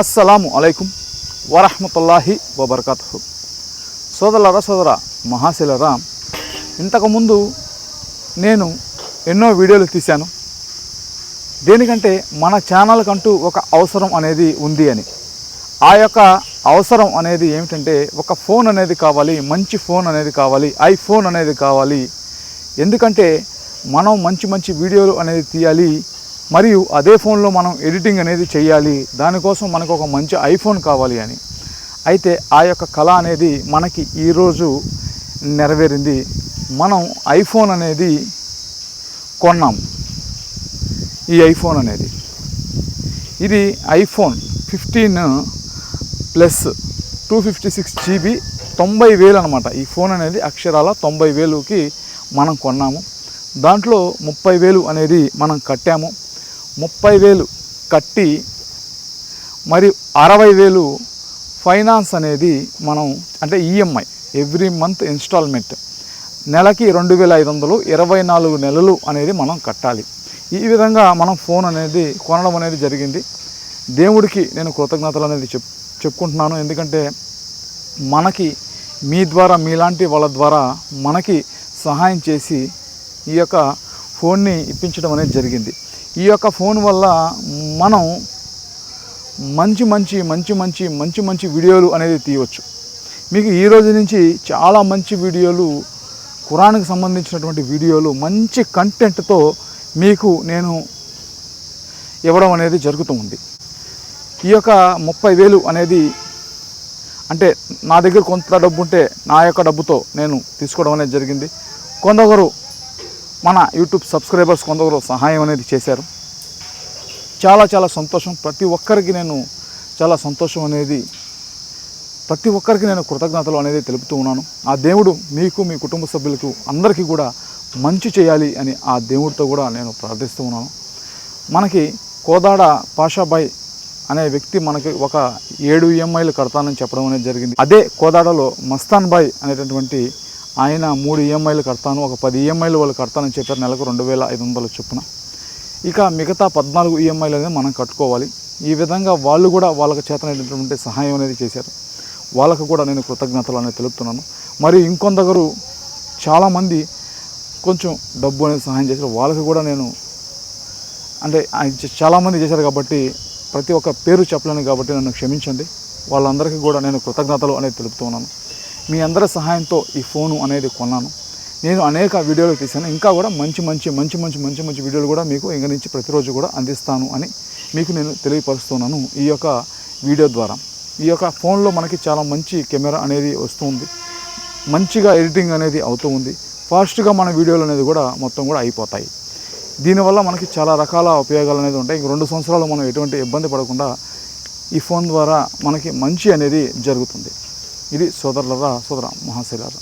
అస్సలాము అలైకుం వరహమతుల్లాహి వబర్కాతు సోదరులరా సోదర మహాశిలరా ఇంతకుముందు నేను ఎన్నో వీడియోలు తీశాను. దేనికంటే మన ఛానల్కంటూ ఒక అవసరం అనేది ఉంది అని. ఆ యొక్క అవసరం అనేది ఏమిటంటే ఒక ఫోన్ అనేది కావాలి మంచి ఫోన్ అనేది కావాలి ఐఫోన్ అనేది కావాలి. ఎందుకంటే మనం మంచి మంచి వీడియోలు అనేది తీయాలి మరియు అదే ఫోన్లో మనం ఎడిటింగ్ అనేది చేయాలి. దానికోసం మనకు ఒక మంచి ఐఫోన్ కావాలి అని. అయితే ఆ యొక్క కళ అనేది మనకి ఈరోజు నెరవేరింది. మనం ఐఫోన్ అనేది కొన్నాం. ఈ ఐఫోన్ అనేది. ఇది iPhone fifteen plus two fifty six GB తొంభై వేలు అనమాట ఈ ఫోన్ అనేది అక్షరాల తొంభై వేలుకి మనం కొన్నాము. దాంట్లో ముప్పై వేలు అనేది మనం కట్టాము. ముప్పై వేలు కట్టి మరి అరవై వేలు ఫైనాన్స్ అనేది మనం అంటే ఈఎంఐ ఎవ్రీ మంత్ ఇన్స్టాల్మెంట్ నెలకి రెండు వేల ఐదు వందలు ఇరవై నాలుగు నెలలు అనేది మనం కట్టాలి. ఈ విధంగా మనం ఫోన్ అనేది కొనడం అనేది జరిగింది. దేవుడికి నేను కృతజ్ఞతలు అనేది చెప్ చెప్పుకుంటున్నాను. ఎందుకంటే మనకి మీ ద్వారా మీలాంటి వాళ్ళ ద్వారా మనకి సహాయం చేసి ఈ యొక్క ఫోన్ని ఇప్పించడం అనేది జరిగింది. ఈ యొక్క ఫోన్ వల్ల మనం మంచి మంచి మంచి మంచి మంచి మంచి వీడియోలు అనేది తీయవచ్చు. మీకు ఈ రోజు నుంచి చాలా మంచి వీడియోలు కురాన్కి సంబంధించినటువంటి వీడియోలు మంచి కంటెంట్తో మీకు నేను ఇవ్వడం అనేది జరుగుతూ ఉంది. ఈ యొక్క ముప్పై వేలు అనేది అంటే నా దగ్గర కొంత డబ్బు ఉంటే నా యొక్క డబ్బుతో నేను తీసుకోవడం అనేది జరిగింది. కొందరు మన యూట్యూబ్ సబ్స్క్రైబర్స్ కొందరు సహాయం అనేది చేశారు. చాలా చాలా సంతోషం. ప్రతి ఒక్కరికి నేను చాలా సంతోషం అనేది ప్రతి ఒక్కరికి నేను కృతజ్ఞతలు అనేది తెలుపుతూ ఉన్నాను. ఆ దేవుడు మీకు మీ కుటుంబ సభ్యులకు అందరికీ కూడా మంచి చేయాలి అని ఆ దేవుడితో కూడా నేను ప్రార్థిస్తూ ఉన్నాను. మనకి కోదాడ పాషాబాయ్ అనే వ్యక్తి మనకి ఒక ఏడు ఈఎంఐలు కడతానని చెప్పడం అనేది జరిగింది. అదే కోదాడలో మస్తాన్ బాయ్ అనేటటువంటి ఆయన మూడు ఈఎంఐలు కడతాను ఒక పది ఈఎంఐలు వాళ్ళు కడతానని చెప్పారు నెలకు రెండు వేల ఐదు వందల చొప్పున. ఇక మిగతా పద్నాలుగు ఈఎంఐలు అనేది మనం కట్టుకోవాలి. ఈ విధంగా వాళ్ళు కూడా వాళ్ళకి చేతనైనటువంటి సహాయం అనేది చేశారు. వాళ్ళకు కూడా నేను కృతజ్ఞతలు అనేది తెలుపుతున్నాను. మరియు ఇంకొందరు చాలామంది కొంచెం డబ్బు అనేది సహాయం చేశారు. వాళ్ళకి కూడా నేను అంటే ఆయన చాలామంది చేశారు కాబట్టి ప్రతి ఒక్క పేరు చెప్పలేను కాబట్టి నన్ను క్షమించండి. వాళ్ళందరికీ కూడా నేను కృతజ్ఞతలు అనేది తెలుపుతున్నాను. మీ అందరి సహాయంతో ఈ ఫోను అనేది కొన్నాను. నేను అనేక వీడియోలు తీశాను. ఇంకా కూడా మంచి మంచి మంచి మంచి మంచి మంచి వీడియోలు కూడా మీకు ఇంక నుంచి ప్రతిరోజు కూడా అందిస్తాను అని మీకు నేను తెలియపరుస్తున్నాను ఈ యొక్క వీడియో ద్వారా. ఈ యొక్క ఫోన్లో మనకి చాలా మంచి కెమెరా అనేది వస్తుంది. మంచిగా ఎడిటింగ్ అనేది అవుతూ ఉంది. ఫాస్ట్గా మన వీడియోలు అనేది కూడా మొత్తం కూడా అయిపోతాయి. దీనివల్ల మనకి చాలా రకాల ఉపయోగాలు అనేది ఉంటాయి. ఇంక రెండు సంవత్సరాలు మనం ఎటువంటి ఇబ్బంది పడకుండా ఈ ఫోన్ ద్వారా మనకి మంచి అనేది జరుగుతుంది. ఇది సోదరులరా సోదర మహాశైలారా?